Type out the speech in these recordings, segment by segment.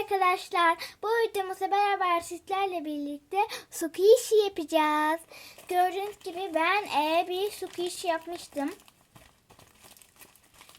arkadaşlar. Bu videomuzda beraber sizlerle birlikte sukiyişi yapacağız. Gördüğünüz gibi ben e, bir sukiyişi yapmıştım.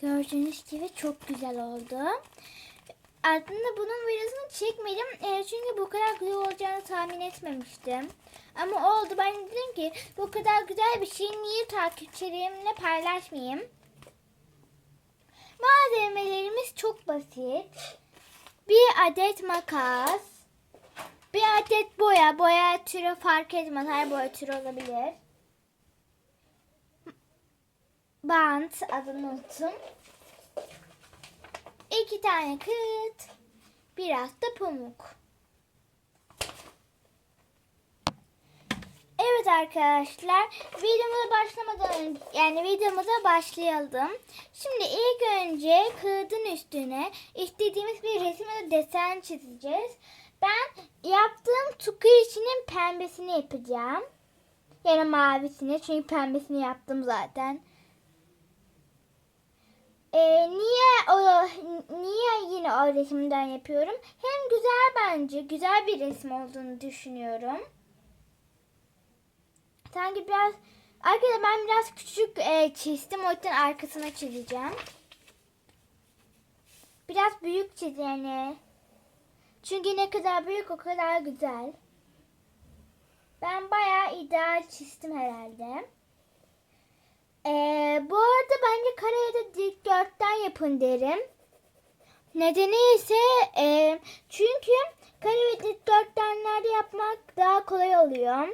Gördüğünüz gibi çok güzel oldu. Aslında bunun videosunu çekmedim e, çünkü bu kadar güzel olacağını tahmin etmemiştim. Ama oldu. Ben dedim ki bu kadar güzel bir şeyi niye takipçilerimle paylaşmayayım? Malzemelerimiz çok basit. Bir adet makas. Bir adet boya. Boya türü fark etmez. Her boya türü olabilir. Bant adını unuttum. İki tane kıt. Biraz da pamuk. Evet arkadaşlar videomuza başlamadan önce yani videomuza başlayalım. Şimdi ilk önce kağıdın üstüne istediğimiz bir resim ya da desen çizeceğiz. Ben yaptığım tuku içinin pembesini yapacağım. Yani mavisini çünkü pembesini yaptım zaten. Ee, niye o niye yine o resimden yapıyorum? Hem güzel bence güzel bir resim olduğunu düşünüyorum. Sanki biraz arkada ben biraz küçük e, çizdim o yüzden arkasına çizeceğim. Biraz büyük çiz yani. Çünkü ne kadar büyük o kadar güzel. Ben bayağı ideal çizdim herhalde. Ee, bu arada bence kare ya da dikdörtgen yapın derim. Nedeni ise e, çünkü kare ve dikdörtgenlerde yapmak daha kolay oluyor.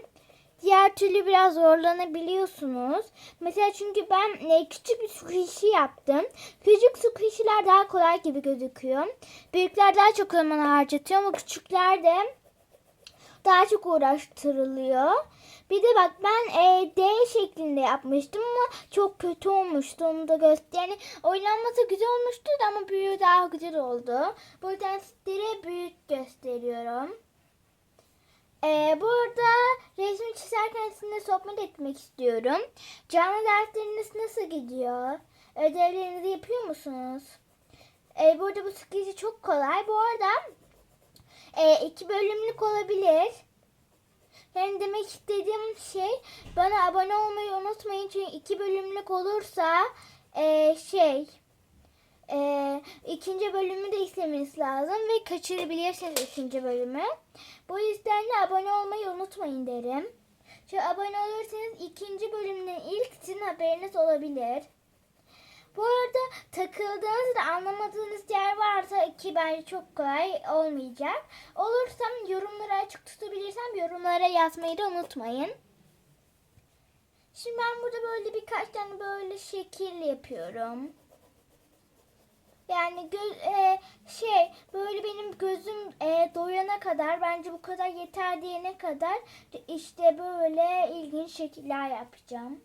Diğer türlü biraz zorlanabiliyorsunuz. Mesela çünkü ben e, küçük bir squishy yaptım. Küçük squishy'ler daha kolay gibi gözüküyor. Büyükler daha çok zaman harcatıyor ama küçükler de daha çok uğraştırılıyor. Bir de bak ben e, D şeklinde yapmıştım ama çok kötü olmuştu onu da göster. Yani oynanması güzel olmuştu da ama büyüğü daha güzel oldu. Bu yüzden büyük gösteriyorum. Ee, burada resmi çizerken sizinle sohbet etmek istiyorum. Canlı dersleriniz nasıl gidiyor? Ödevlerinizi yapıyor musunuz? Ee, burada bu sıkıcı çok kolay. Bu arada e, iki bölümlük olabilir. Yani demek istediğim şey bana abone olmayı unutmayın. Çünkü iki bölümlük olursa e, şey e, ikinci bölümü de izlemeniz lazım ve kaçırabilirsiniz ikinci bölümü. Bu yüzden de abone olmayı unutmayın derim. Çünkü abone olursanız ikinci bölümden ilk sizin haberiniz olabilir. Bu arada takıldığınız da anlamadığınız yer varsa ki bence çok kolay olmayacak. Olursam yorumları açık tutabilirsem yorumlara yazmayı da unutmayın. Şimdi ben burada böyle birkaç tane böyle şekil yapıyorum. Yani göz e, şey böyle benim gözüm e, doyana kadar bence bu kadar yeter diyene kadar işte böyle ilginç şekiller yapacağım.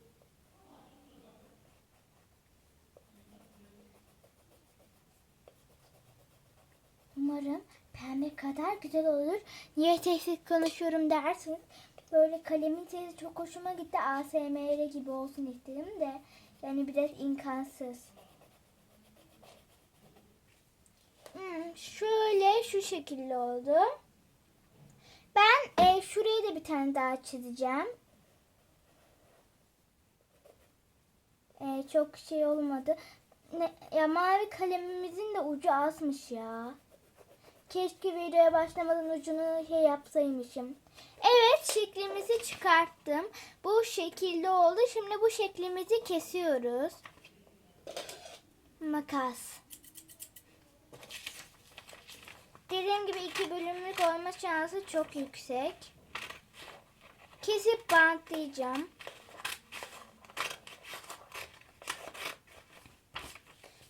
Umarım pembe kadar güzel olur. Niye tehdit konuşuyorum dersiniz. Böyle kalemin sesi çok hoşuma gitti. ASMR gibi olsun istedim de. Yani biraz imkansız. Hmm, şöyle şu şekilde oldu. Ben e, şuraya da bir tane daha çizeceğim. E, çok şey olmadı. Ne, ya mavi kalemimizin de ucu azmış ya. Keşke videoya başlamadan ucunu şey yapsaymışım. Evet şeklimizi çıkarttım. Bu şekilde oldu. Şimdi bu şeklimizi kesiyoruz. Makas. Dediğim gibi iki bölümlük olma şansı çok yüksek. Kesip bantlayacağım.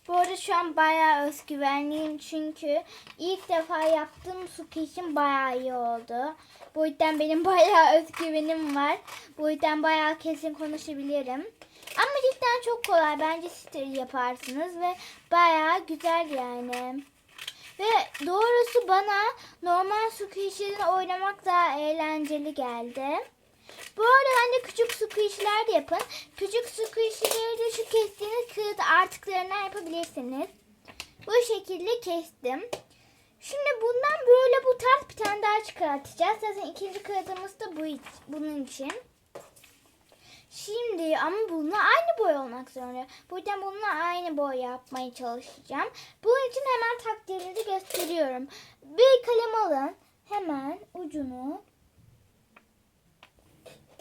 Bu arada şu an bayağı özgüvenliyim çünkü ilk defa yaptığım suki için bayağı iyi oldu. Bu yüzden benim bayağı özgüvenim var. Bu yüzden bayağı kesin konuşabilirim. Ama cidden çok kolay. Bence siz yaparsınız ve bayağı güzel yani. Ve doğrusu bana normal squishy'den oynamak daha eğlenceli geldi. Bu arada bence küçük squishy'ler de yapın. Küçük squishy'leri de şu kestiğiniz kağıt artıklarından yapabilirsiniz. Bu şekilde kestim. Şimdi bundan böyle bu tarz bir tane daha çıkartacağız. Zaten ikinci kağıdımız da bu bunun için. Ama bununla aynı boy olmak zorunda. Bu yüzden bununla aynı boy yapmaya çalışacağım. Bunun için hemen takdirleri gösteriyorum. Bir kalem alın. Hemen ucunu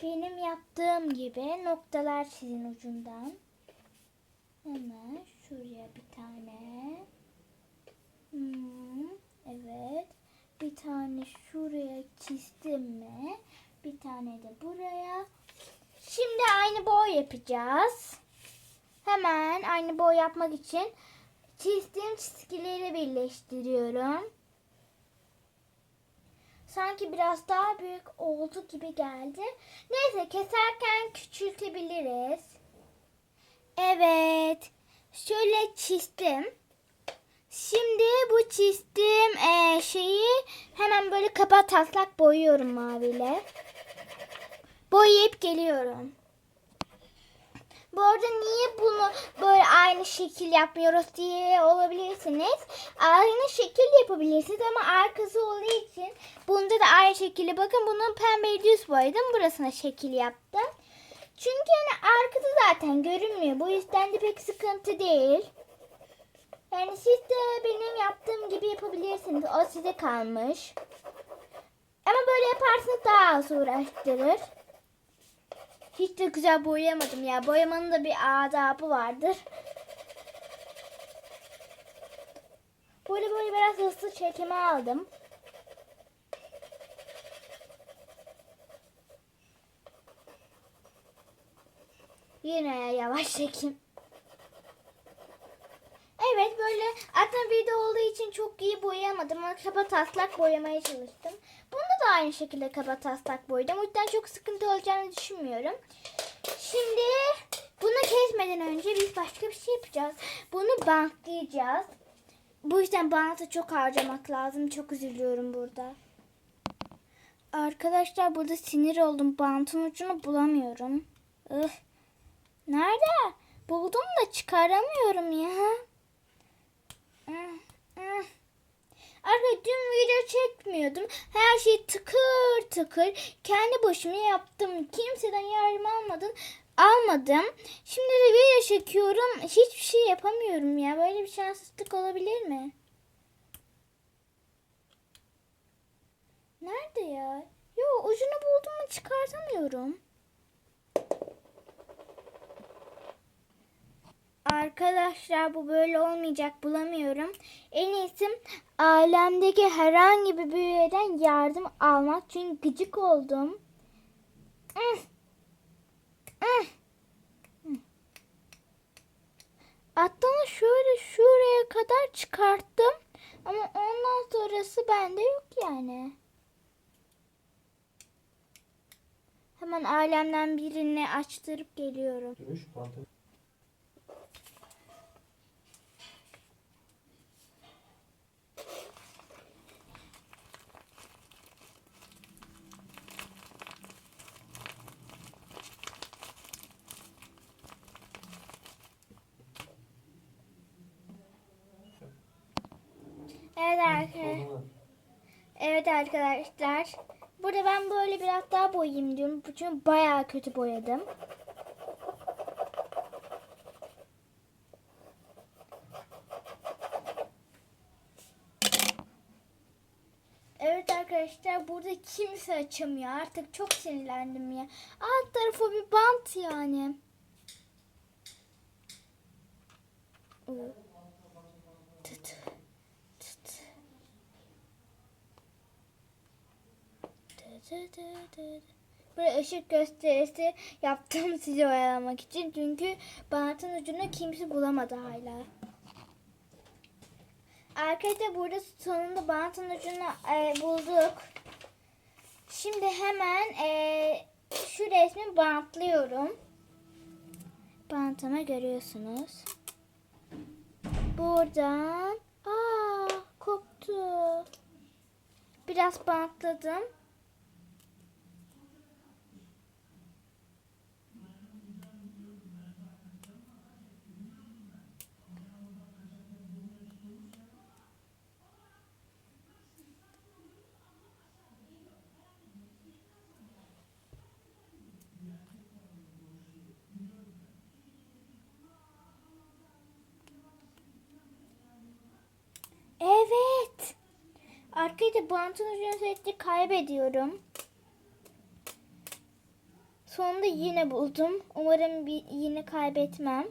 benim yaptığım gibi noktalar çizin ucundan. Hemen şuraya bir tane. Hmm, evet. Bir tane şuraya çizdim mi? Bir tane de buraya. Şimdi aynı boy yapacağız. Hemen aynı boy yapmak için çizdiğim çizgileri birleştiriyorum. Sanki biraz daha büyük oldu gibi geldi. Neyse keserken küçültebiliriz. Evet. Şöyle çizdim. Şimdi bu çizdiğim eee, şeyi hemen böyle kaba taslak boyuyorum maviyle. Boyayıp geliyorum. Bu arada niye bunu böyle aynı şekil yapmıyoruz diye olabilirsiniz. Aynı şekil yapabilirsiniz ama arkası olduğu için bunda da aynı şekilde bakın bunu pembe düz boyadım. Burasına şekil yaptım. Çünkü yani arkası zaten görünmüyor. Bu yüzden de pek sıkıntı değil. Yani siz de benim yaptığım gibi yapabilirsiniz. O size kalmış. Ama böyle yaparsanız daha az uğraştırır. Hiç de güzel boyayamadım ya. Boyamanın da bir adabı vardır. Böyle böyle biraz hızlı çekime aldım. Yine yavaş çekim. Evet böyle aslında video olduğu için çok iyi boyayamadım ama kaba taslak boyamaya çalıştım. Bunda da aynı şekilde kaba taslak boyadım. O yüzden çok sıkıntı olacağını düşünmüyorum. Şimdi bunu kesmeden önce biz başka bir şey yapacağız. Bunu bantlayacağız. Bu yüzden bantı çok harcamak lazım. Çok üzülüyorum burada. Arkadaşlar burada sinir oldum. Bantın ucunu bulamıyorum. Ih. Nerede? Buldum da çıkaramıyorum ya. Arkadaşlar dün video çekmiyordum. Her şey tıkır tıkır. Kendi başıma yaptım. Kimseden yardım almadım. Almadım. Şimdi de video çekiyorum. Hiçbir şey yapamıyorum ya. Böyle bir şanssızlık olabilir mi? Nerede ya? Yo ucunu buldum mu çıkartamıyorum. Arkadaşlar bu böyle olmayacak bulamıyorum. En iyisi alemdeki herhangi bir büyüğden yardım almak. Çünkü gıcık oldum. Hatta şöyle şuraya kadar çıkarttım. Ama ondan sonrası bende yok yani. Hemen alemden birini açtırıp geliyorum. Duruş Evet arkadaşlar. Evet arkadaşlar. Burada ben böyle biraz daha boyayayım diyorum. Çünkü bayağı kötü boyadım. Evet arkadaşlar burada kimse açamıyor. Artık çok sinirlendim ya. Alt tarafı bir bant yani. Oo. Böyle ışık gösterisi yaptım sizi oyalamak için. Çünkü bantın ucunu kimse bulamadı hala. Arkadaşlar burada sonunda bantın ucunu e, bulduk. Şimdi hemen e, şu resmi bantlıyorum. Bantımı görüyorsunuz. Buradan aa koptu. Biraz bantladım. Bantın ucunu sürekli kaybediyorum. Sonunda yine buldum. Umarım bir, yine kaybetmem.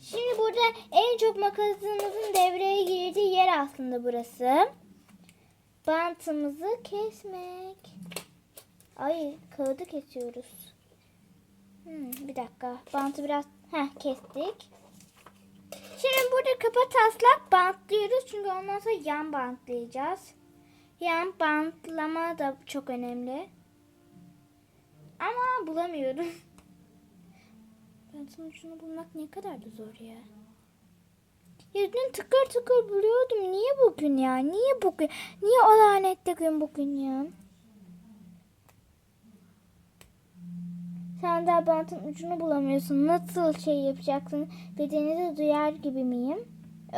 Şimdi burada en çok makasımızın devreye girdiği yer aslında burası. Bantımızı kesmek. Ay kağıdı kesiyoruz. Hmm, bir dakika. Bantı biraz heh, kestik. Şimdi burada kapa taslak bantlıyoruz. Çünkü ondan sonra yan bantlayacağız. Yan bantlama da çok önemli. Ama bulamıyorum. Bantın ucunu bulmak ne kadar da zor ya. Ya dün tıkır tıkır buluyordum. Niye bugün ya? Niye bugün? Niye o lanetli gün bugün ya? Sen daha bantın ucunu bulamıyorsun. Nasıl şey yapacaksın? Dediğinizi duyar gibi miyim?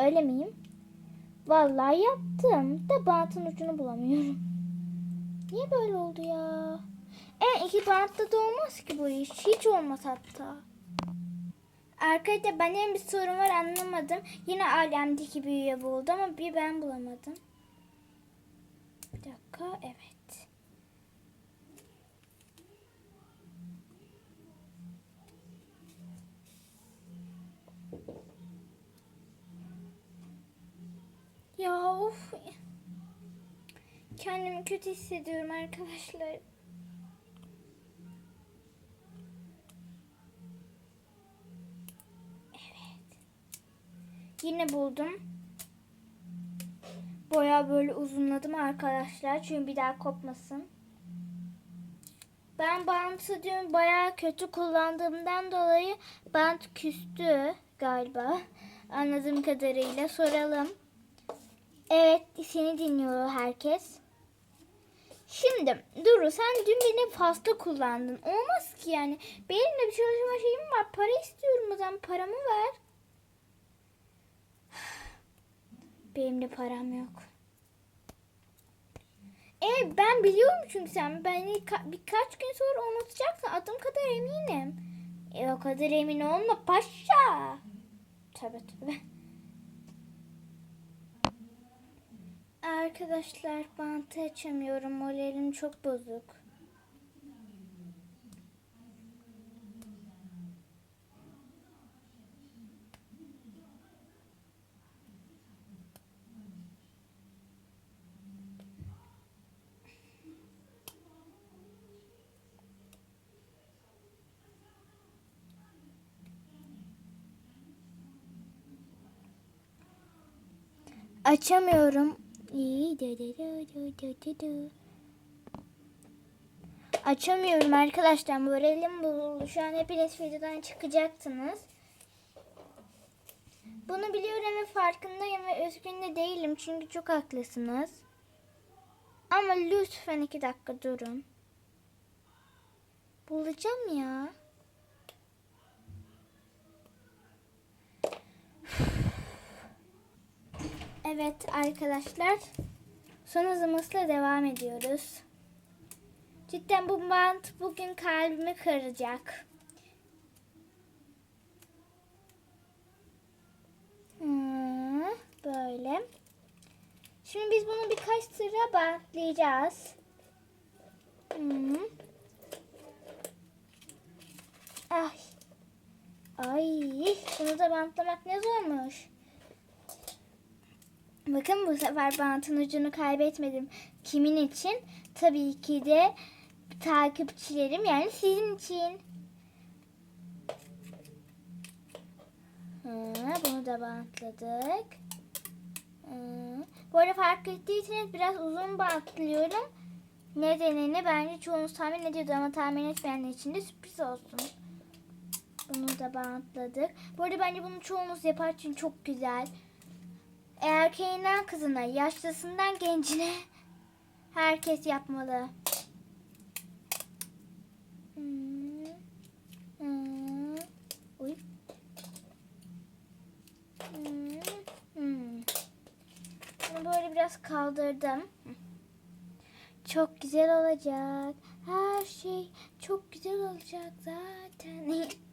Öyle miyim? Vallahi yaptım. Da bantın ucunu bulamıyorum. Niye böyle oldu ya? E iki bantta da olmaz ki bu iş. Hiç olmaz hatta. Arkadaşlar benim bir sorun var anlamadım. Yine alemdeki bir üye buldu ama bir ben bulamadım. Bir dakika evet. Ya of. Kendimi kötü hissediyorum arkadaşlar. Yine buldum. Boya böyle uzunladım arkadaşlar. Çünkü bir daha kopmasın. Ben bantı dün bayağı kötü kullandığımdan dolayı bant küstü galiba. Anladığım kadarıyla soralım. Evet seni dinliyor herkes. Şimdi Duru sen dün beni fazla kullandın. Olmaz ki yani. Benim de bir çalışma şeyim var. Para istiyorum o zaman paramı ver. Benim de param yok. E ben biliyorum çünkü sen beni ka- birkaç gün sonra unutacaksın. Adım kadar eminim. E o kadar emin olma paşa. Tabii tabii. Arkadaşlar bantı açamıyorum. Moralim çok bozuk. Açamıyorum. Açamıyorum arkadaşlar. Moralim bozuldu. Şu an hepiniz videodan çıkacaktınız. Bunu biliyorum ve farkındayım ve üzgün de değilim. Çünkü çok haklısınız. Ama lütfen iki dakika durun. Bulacağım ya. Evet arkadaşlar. Son hızımızla devam ediyoruz. Cidden bu bant bugün kalbimi kıracak. Hmm, böyle. Şimdi biz bunu birkaç sıra bantlayacağız. Hmm. Ay. Ay, bunu da bantlamak ne zormuş. Bakın bu sefer bantın ucunu kaybetmedim. Kimin için? Tabii ki de takipçilerim yani sizin için. Hı, bunu da bantladık. Hı. Bu arada fark ettiyseniz biraz uzun bantlıyorum. Nedenini bence çoğunuz tahmin ediyordu ama tahmin etmeyenler için de sürpriz olsun. Bunu da bantladık. Bu arada bence bunu çoğunuz yapar çünkü çok güzel. Erkeğinden kızına, yaşlısından gencine herkes yapmalı. Bunu böyle biraz kaldırdım. Çok güzel olacak. Her şey çok güzel olacak zaten.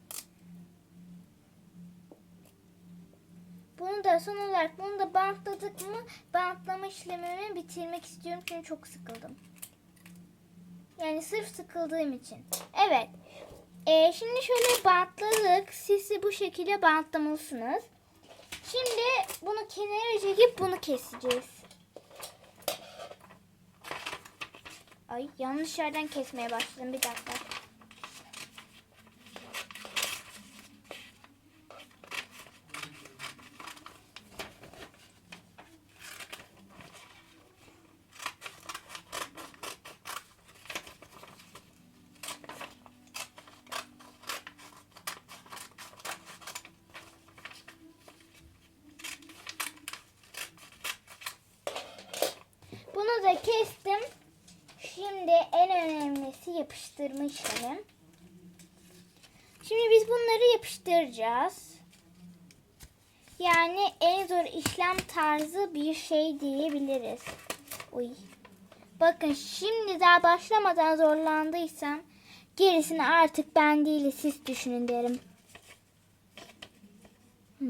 Bunu da son olarak bunu da bantladık mı bantlama işlemimi bitirmek istiyorum çünkü çok sıkıldım. Yani sırf sıkıldığım için. Evet. Ee, şimdi şöyle bantladık. De bu şekilde bantlamalısınız. Şimdi bunu kenara çekip bunu keseceğiz. Ay yanlış yerden kesmeye başladım. Bir dakika. Bunu da kestim. Şimdi en önemlisi yapıştırma işlemi. Şimdi biz bunları yapıştıracağız. Yani en zor işlem tarzı bir şey diyebiliriz. Uy. Bakın şimdi daha başlamadan zorlandıysam gerisini artık ben değil siz düşünün derim. Hı.